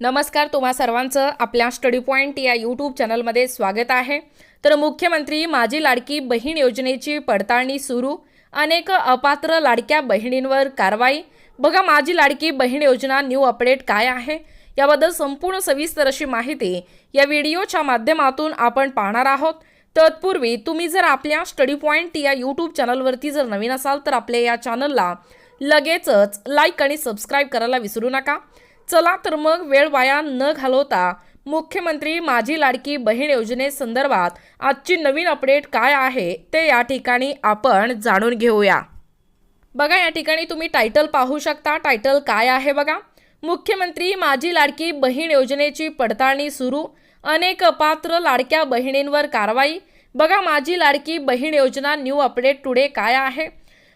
नमस्कार तुम्हा सर्वांचं आपल्या स्टडी पॉईंट या यूट्यूब चॅनलमध्ये स्वागत आहे. तर मुख्यमंत्री माझी लाडकी बहीण योजनेची पडताळणी सुरू. अनेक अपात्र लाडक्या बहिणींवर कारवाई. बघा माझी लाडकी बहीण योजना न्यू अपडेट काय आहे? याबद्दल संपूर्ण सविस्तर अशी माहिती या व्हिडिओच्या माध्यमातून आपण पाहणार आहोत. तत्पूर्वी तुम्ही जर आपल्या स्टडी पॉईंट या यूट्यूब चॅनलवरती जर नवीन असाल तर आपल्या या चॅनलला लगेचच लाईक आणि सबस्क्राईब करायला विसरू नका. चला तर मग वेळ वाया न घालवता मुख्यमंत्री माझी लाडकी बहीण योजनेसंदर्भात आजची नवीन अपडेट काय आहे ते या ठिकाणी आपण जाणून घेऊया. बघा या ठिकाणी तुम्ही टायटल पाहू शकता. टायटल काय आहे बघा? मुख्यमंत्री माझी लाडकी बहीण योजनेची पडताळणी सुरू. अनेक अपात्र लाडक्या बहिणींवर कारवाई. बघा माझी लाडकी बहीण योजना न्यू अपडेट टुडे काय आहे?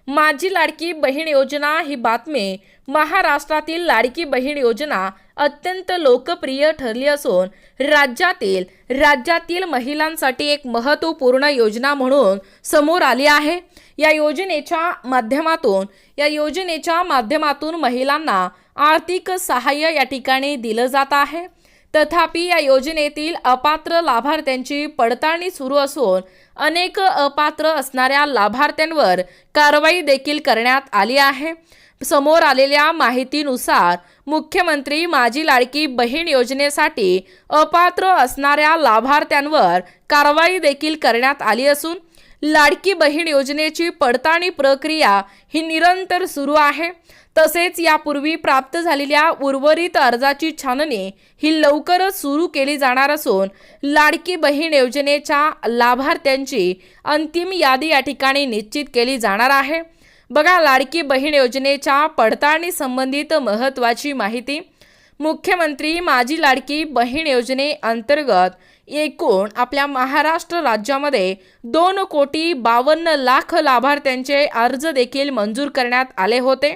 माझी लाडकी बहीण योजना ही बातमी महाराष्ट्रातील लाडकी बहीण योजना अत्यंत लोकप्रिय ठरली असून राज्यातील राज्यातील महिलांसाठी एक महत्त्वपूर्ण योजना म्हणून समोर आली आहे. या योजनेच्या माध्यमातून या योजनेच्या माध्यमातून महिलांना आर्थिक सहाय्य या ठिकाणी दिलं जात आहे. तथापि या योजनेतील अपात्र लाभार्थ्यांची पडताळणी सुरू असून अनेक अपात्र असणाऱ्या लाभार्थ्यांवर कारवाई देखील करण्यात आली आहे. समोर आलेल्या माहितीनुसार मुख्यमंत्री माझी लाडकी बहीण योजनेसाठी अपात्र असणाऱ्या लाभार्थ्यांवर कारवाई देखील करण्यात आली असून लाडकी बहीण योजनेची पडताळणी प्रक्रिया ही निरंतर सुरू आहे. तसेच यापूर्वी प्राप्त झालेल्या उर्वरित अर्जाची छाननी ही लवकरच सुरू केली जाणार असून लाडकी बहीण योजनेच्या लाभार्थ्यांची अंतिम यादी या ठिकाणी निश्चित केली जाणार आहे. बघा लाडकी बहीण योजनेच्या पडताळणी संबंधित महत्त्वाची माहिती मुख्यमंत्री माझी लाडकी बहीण योजनेअंतर्गत एकूण आपल्या महाराष्ट्र राज्यामध्ये दोन कोटी बावन्न लाख लाभार्थ्यांचे अर्ज देखील मंजूर करण्यात आले होते.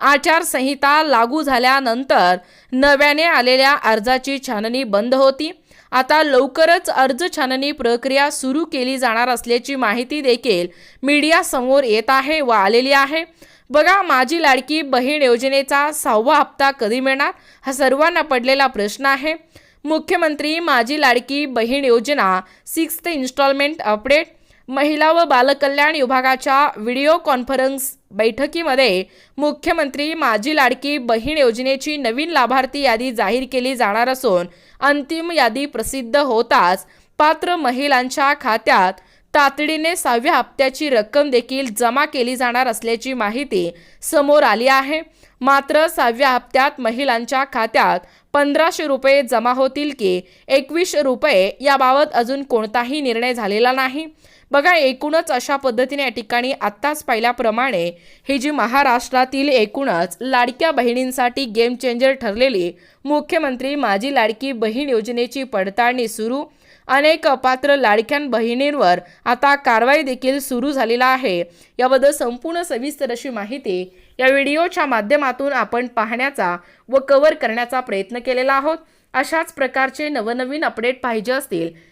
आचारसंहिता लागू झाल्यानंतर नव्याने आलेल्या अर्जाची छाननी बंद होती. आता लवकरच अर्ज छाननी प्रक्रिया सुरू केली जाणार असल्याची माहिती देखील मीडियासमोर येत आहे व आलेली आहे. बघा माझी लाडकी बहीण योजनेचा सहावा हप्ता कधी मिळणार? हा सर्वांना पडलेला प्रश्न आहे. मुख्यमंत्री माझी लाडकी बहीण योजना सिक्स्थ इन्स्टॉलमेंट अपडेट महिला व बालकल्याण विभागाच्या व्हिडिओ कॉन्फरन्स बैठकीमध्ये मुख्यमंत्री माझी लाडकी बहीण योजनेची नवीन लाभार्थी यादी जाहीर केली जाणार असून अंतिम यादी प्रसिद्ध होताच पात्र महिलांच्या खात्यात तातडीने सहाव्या हप्त्याची रक्कम देखील जमा केली जाणार असल्याची माहिती समोर आली आहे. मात्र सहाव्या हप्त्यात महिलांच्या खात्यात पंधराशे रुपये जमा होतील की एकवीसशे रुपये याबाबत अजून कोणताही निर्णय झालेला नाही. बघा एकूणच अशा पद्धतीने या ठिकाणी आत्ताच पाहिल्याप्रमाणे ही जी महाराष्ट्रातील एकूणच लाडक्या बहिणींसाठी गेम चेंजर ठरलेली मुख्यमंत्री माझी लाडकी बहीण योजनेची पडताळणी सुरू. अनेक अपात्र लाडक्या बहिणींवर आता कारवाई देखील सुरू झालेला आहे. याबद्दल संपूर्ण सविस्तर अशी माहिती या व्हिडिओच्या माध्यमातून आपण पाहण्याचा व कव्हर करण्याचा प्रयत्न केलेला आहोत. अशाच प्रकारचे नवनवीन अपडेट पाहिजे असतील